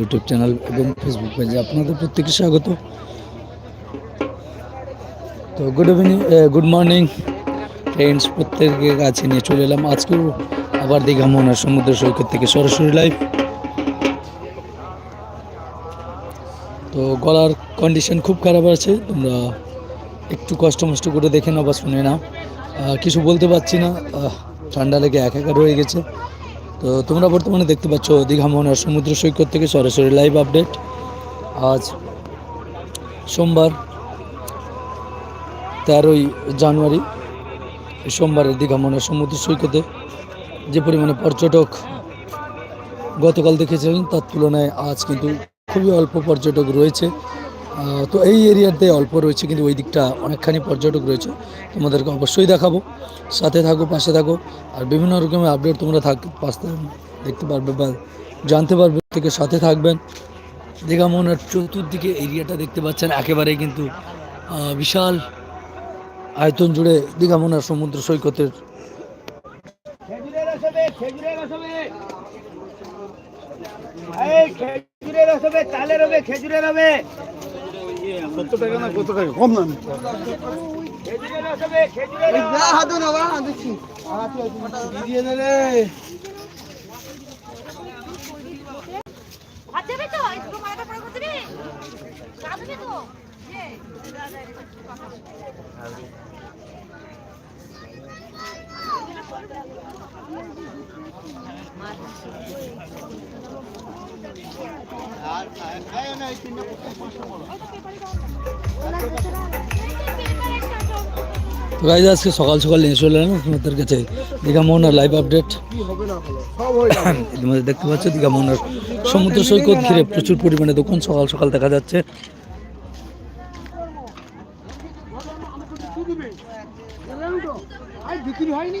YouTube channel এবং Facebook পেজে আপনাদের প্রত্যেকে স্বাগত। তো good evening good morning friends প্রত্যেকের কাছে নিয়ে চলে এলাম। আজকেও আবার দীঘা মোহনার সমুদ্র সৈকত থেকে সরাসরি লাইভ তো গলার কন্ডিশন খুব খারাপ আছে, তোমরা একটু কষ্ট মষ্ট করে দেখে নাও বা শুনে নাও। কিছু বলতে পারছি না। ঠান্ডা লেগে একাকার হয়ে গেছে। তো তোমরা বর্তমানে দেখতে পাচ্ছ দীঘা মোহনার সমুদ্র সৈকত থেকে সরাসরি লাইভ আপডেট আজ সোমবার তেরোই জানুয়ারি সোমবারের দীঘা মোহনার সমুদ্র সৈকতে যে পরিমাণে পর্যটক গতকাল দেখেছিলেন, তার তুলনায় আজ কিন্তু খুবই অল্প পর্যটক রয়েছে। তো এই এরিয়াতে অল্প রয়েছে, কিন্তু ওই দিকটা অনেকখানি পর্যটক রয়েছে। তোমাদেরকে অবশ্যই দেখাবো। সাথে থাকো, পাশে থাকো, আর বিভিন্ন রকমের আপডেট তোমরা থাক পাশে দেখতে পারবে বা জানতে পারবে। থেকে সাথে থাকবেন। দীঘা মোহনার চতুর্দিকে এরিয়াটা দেখতে পাচ্ছেন। একেবারেই কিন্তু বিশাল আয়তন জুড়ে দীঘা মোহনার সমুদ্র সৈকতের খেজুরের হবে রস হবে খেজুরের হবে কত টাকা না কত টাকা কম দাম। হাতে না দেখছি দিয়ে দেবে তো এই দুটো মালাটা পরে করতে দিবি চা দেবে তো গাইজ আজকে সকাল সকাল নিয়ে চলে এলাম তোমাদের কাছে দীঘা মোহনার লাইভ আপডেট ইতিমধ্যে দেখতে পাচ্ছ দীঘা মোহনার সমুদ্র সৈকত ঘিরে প্রচুর পরিমাণে দোকান সকাল সকাল দেখা যাচ্ছে জানেন তো আজ বিক্রি হয়নি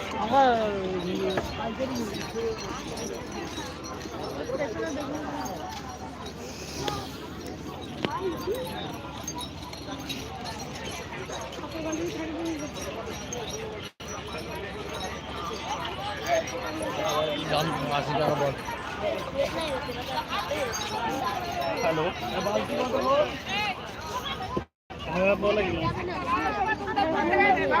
ঘণ্টা ইকো না হাত ধরে নিয়ে পালামে বুঝতে পারছি পরে জানি আমার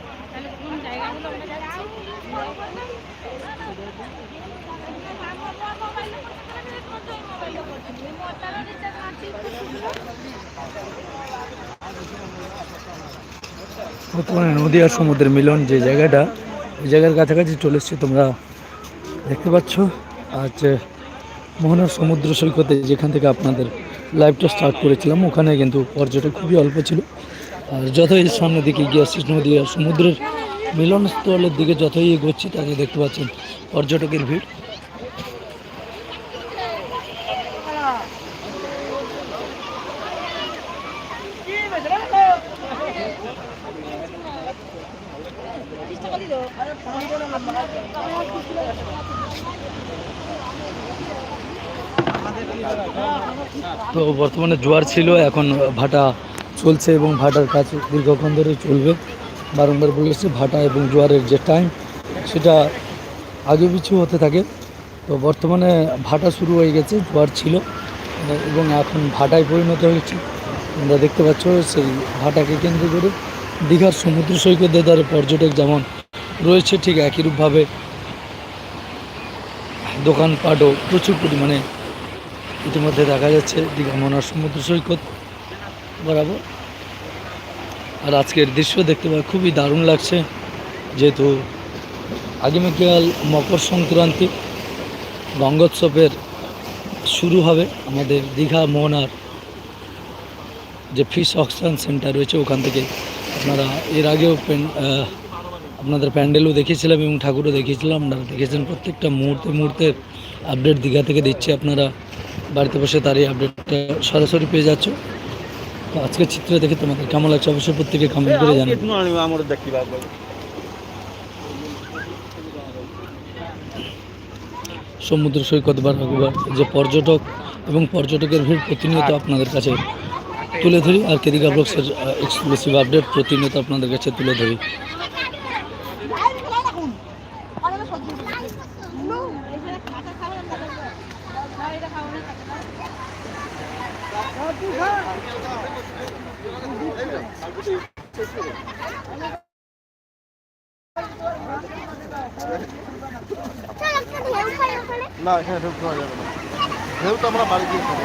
বর্তমানে নদী আর সমুদ্রের মিলন যে জায়গাটা, এই জায়গার কাছাকাছি চলে এসছি তোমরা দেখতে পাচ্ছ। আজ মোহনার সমুদ্র সৈকতে যেখান থেকে আপনাদের লাইভটা স্টার্ট করেছিলাম, ওখানে কিন্তু পর্যটক খুবই অল্প ছিল। আর যতই সামনের দিকে গিয়ে নদী আর সমুদ্রের মিলনস্থলের দিকে যতই এগোচ্ছি, তাকে দেখতে পাচ্ছেন পর্যটকের ভিড়। তো বর্তমানে জোয়ার ছিল, এখন ভাটা চলছে এবং ভাটার কাজ দীর্ঘক্ষণ ধরে চলবে। বারংবার বলেছে ভাটা এবং জোয়ারের যে টাইম সেটা আগে পিছু হতে থাকে। তো বর্তমানে ভাটা শুরু হয়ে গেছে, জোয়ার ছিল, এবং এখন ভাটায় পরিণত হয়েছে। তোমরা দেখতে পাচ্ছ সেই ভাটাকে কেন্দ্র করে দীঘার সমুদ্র সৈকতের দ্বারা পর্যটক যেমন রয়েছে, ঠিক একই রূপভাবে দোকানপাটও প্রচুর পরিমাণে ইতিমধ্যে দেখা যাচ্ছে দীঘা মনার সমুদ্র সৈকত। বরাবর। আর আজকের দৃশ্য দেখতে পাই খুবই দারুণ লাগছে, যেহেতু আগামীকাল মকর সংক্রান্তি, গঙ্গোৎসবের শুরু হবে আমাদের দীঘা মোহনার যে ফিশ অক্সিজেন সেন্টার রয়েছে ওখান থেকে। আপনারা এর আগেও আপনাদের প্যান্ডেলও দেখিয়েছিলাম এবং ঠাকুরও দেখিয়েছিলাম। আপনারা দেখেছেন প্রত্যেকটা মুহূর্তে মুহূর্তে আপডেট দীঘা থেকে দিচ্ছি। আপনারা বাড়িতে বসে তার এই আপডেটটা সরাসরি পেয়ে যাচ্ছ। আজকের চিত্র দেখে তোমাকে কেমন লাগছে? অবশ্যই প্রত্যেকে কমেন্ট করে জানি সমুদ্র সৈকত বারাগুবার যে পর্যটক এবং পর্যটকের ভিড় প্রতিনিয়ত আপনাদের কাছে তুলে ধরি আর কেদিকা ব্লক্সের এক্সক্লুসিভ আপডেট প্রতিনিয়ত আপনাদের কাছে তুলে ধরি। না এখানে ঢুকতে পাওয়া যাবে না। যেহেতু আমরা বাড়ি গিয়ে খাব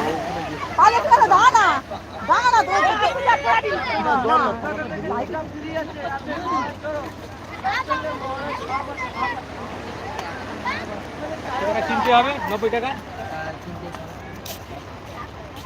কিনতে হবে নব্বই টাকা ওই জুতোগুলো নিয়ে এসে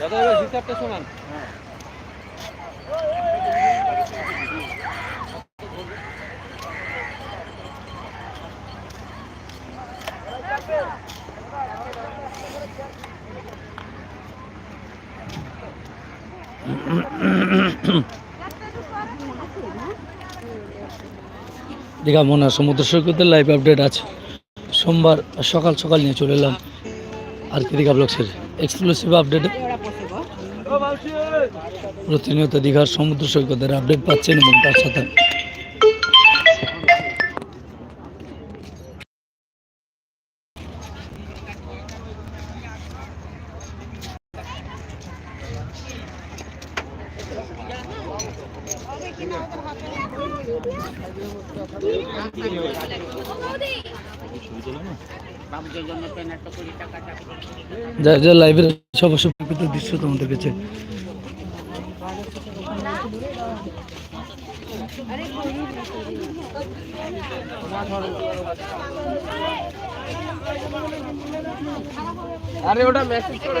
দাদা, এবার হিসাবটা শোনান। দীঘা সমুদ্র সৈকতের লাইভ আপডেট আছে সোমবার সকাল সকাল নিয়ে চলে এলাম আর কেদিকা ব্লগসের এক্সক্লুসিভ আপডেটে প্রতিনিয়ত দীঘার সমুদ্র সৈকতের আপডেট পাচ্ছেন এবং তার সাথে যা যা লাইভের সব প্রকৃত দৃশ্য তোমাদের কাছে। আরে ওটা মেসেজ করে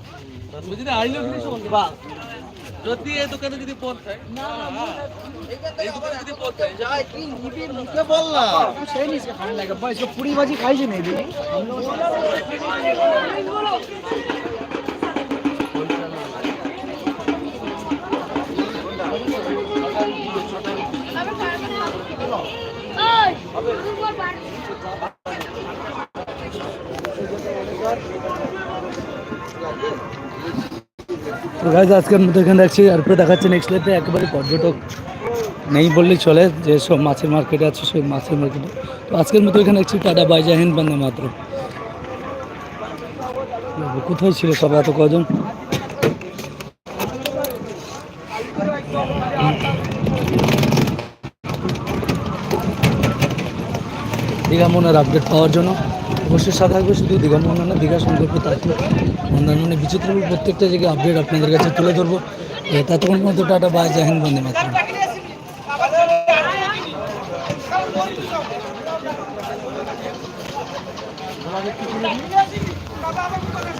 যদি এই দোকানে যদি পৌঁছায় এই দোকানে যদি পৌঁছায় যাই কি নিবি মুখে বল না সেই নিচে খান লাগে। ভাই সব পুরি ভাজি খাইছে মেবি তো গাইজ আজকের মতো এখানে রাখছি। তারপরে দেখাচ্ছে নেক্সট লাইফে একেবারে পর্যটক নেই বললেই চলে, যে সব মাছের মার্কেটে আছে, সেই মাছের মার্কেটে তো আজকের মতো এখানে রাখছি। টাটা বাই জয় হিন্দ, বন্দে মাত্র কোথায় ছিল সব এত কজন? দীঘা মনের আপডেট পাওয়ার জন্য। অবশ্যই সাধারণ শুধু দীঘা মন্দানা দীঘা সংকল্প তাকে মন্দারমণি বিচিত্র প্রত্যেকটা জায়গায় আপডেট আপনাদের কাছে তুলে ধরবো ততক্ষণ পর্যন্ত টাটা বাই জাহিন বন্দে মাত্র বাবা